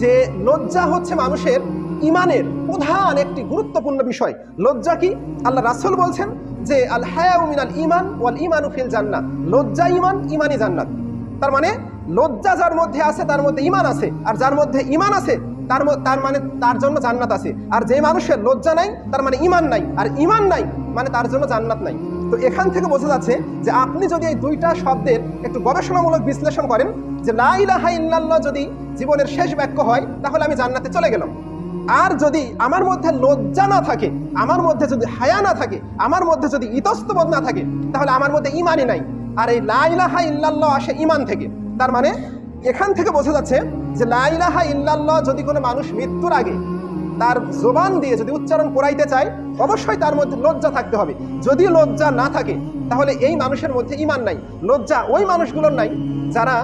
যে লজ্জা হচ্ছে মানুষের ইমানের প্রধান একটি গুরুত্বপূর্ণ বিষয়। লজ্জা কি? আল্লাহ রাসূল বলছেন যে, আল হায়াউ মিনাল ইমান ওয়াল ইমানু ফিল জান্নাত লজ্জা ইমান ইমানই জান্নাত। তার মানে লজ্জা যার মধ্যে আছে, তার মধ্যে ইমান আছে। আর যার মধ্যে ইমান আছে, তার তার মানে তার জন্য জান্নাত আছে। আর যে মানুষের লজ্জা নাই, তার মানে ইমান নাই। আর ইমান নাই মানে তার জন্য জান্নাত নাই। তো এখান থেকে বোঝা যাচ্ছে যে আপনি যদি এই দুইটা শব্দের একটু গবেষণামূলক বিশ্লেষণ করেন যে লা ইলাহা যদি জীবনের শেষ বাক্য হয়, তাহলে আমি জান্নাতে চলে গেলাম। আর যদি আমার মধ্যে লজ্জা না থাকে, আমার মধ্যে যদি হায়া না থাকে, আমার মধ্যে যদি ইতস্তবোধ না থাকে, তাহলে আমার মধ্যে ইমানই নাই। আর এই লা ইলাহা ইল্লাল্লাহ আসে ইমান থেকে। তার মানে এখান থেকে বোঝা যাচ্ছে যে লা ইলাহা ইল্লাল্লাহ যদি কোনো মানুষ মৃত্যুর আগে তার জোবান দিয়ে যদি উচ্চারণ করাইতে চায়, অবশ্যই তার মধ্যে লজ্জা থাকতে হবে। যদি লজ্জা না থাকে, তাহলে এই মানুষের মধ্যে ইমান নাই। লজ্জা ওই মানুষগুলোর নাই যারা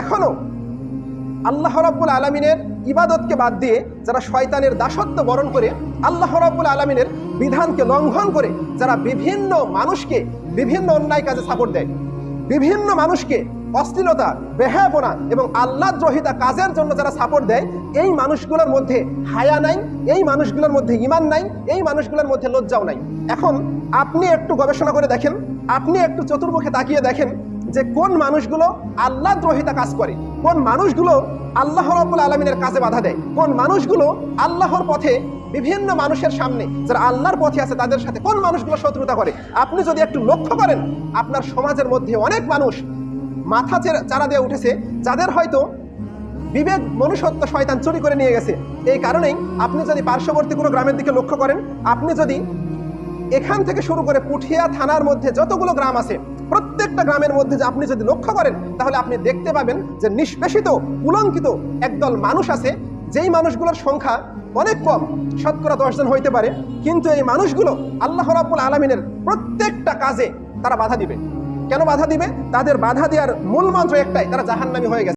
এখনও আল্লাহ রব্বুল আলমিনের ইবাদতকে বাদ দিয়ে, যারা শয়তানের দাসত্ব বরণ করে, আল্লাহ রব্বুল আলমিনের বিধানকে লঙ্ঘন করে, যারা বিভিন্ন মানুষকে বিভিন্ন অন্যায় কাজে সাপোর্ট দেয়। বিভিন্ন মানুষকে অশ্লীলতা, বেহায়াপনা এবং আল্লাহ দ্রোহিতা কাজের জন্য যারা সাপোর্ট দেয়, এই মানুষগুলোর মধ্যে হায়া নাই, এই মানুষগুলোর মধ্যে ইমান নাই, এই মানুষগুলোর মধ্যে লজ্জাও নাই। এখন আপনি একটু গবেষণা করে দেখেন, আপনি একটু চতুর্মুখে তাকিয়ে দেখেন যে কোন মানুষগুলো আল্লাহ দ্রোহিতা কাজ করে, কোন মানুষগুলো আল্লাহ রব্বুল আলমিনের কাজে বাধা দেয়, কোন মানুষগুলো আল্লাহর পথে বিভিন্ন মানুষের সামনে যারা আল্লাহর পথে আছে, তাদের সাথে কোন মানুষগুলো শত্রুতা করে? আপনি যদি একটু লক্ষ্য করেন, আপনার সমাজের মধ্যে অনেক মানুষ মাথা চেরা- দিয়ে উঠেছে, যাদের হয়তো বিবেক, মনুষ্যত্ব শয়তান চুরি করে নিয়ে গেছে। এই কারণেই আপনি যদি পার্শ্ববর্তী কোনো গ্রামের দিকে লক্ষ্য করেন, আপনি যদি এখান থেকে শুরু করে পুঠিয়া থানার মধ্যে যতগুলো গ্রাম আছে, প্রত্যেকটা গ্রামের মধ্যে যে আপনি যদি লক্ষ্য করেন, তাহলে আপনি দেখতে পাবেন যে নিষ্পেষিত, কুলঙ্কিত একদল মানুষ আছে যেই মানুষগুলোর সংখ্যা অনেক কম, শতকরা দশজন হইতে পারে, কিন্তু এই মানুষগুলো আল্লাহ রাবুল আলমিনের প্রত্যেকটা কাজে তারা বাধা দিবে। কেন বাধা দিবে? তাদের বাধা দেওয়ার মূল মন্ত্র একটাই, তারা জাহান্নামী হয়ে গেছে।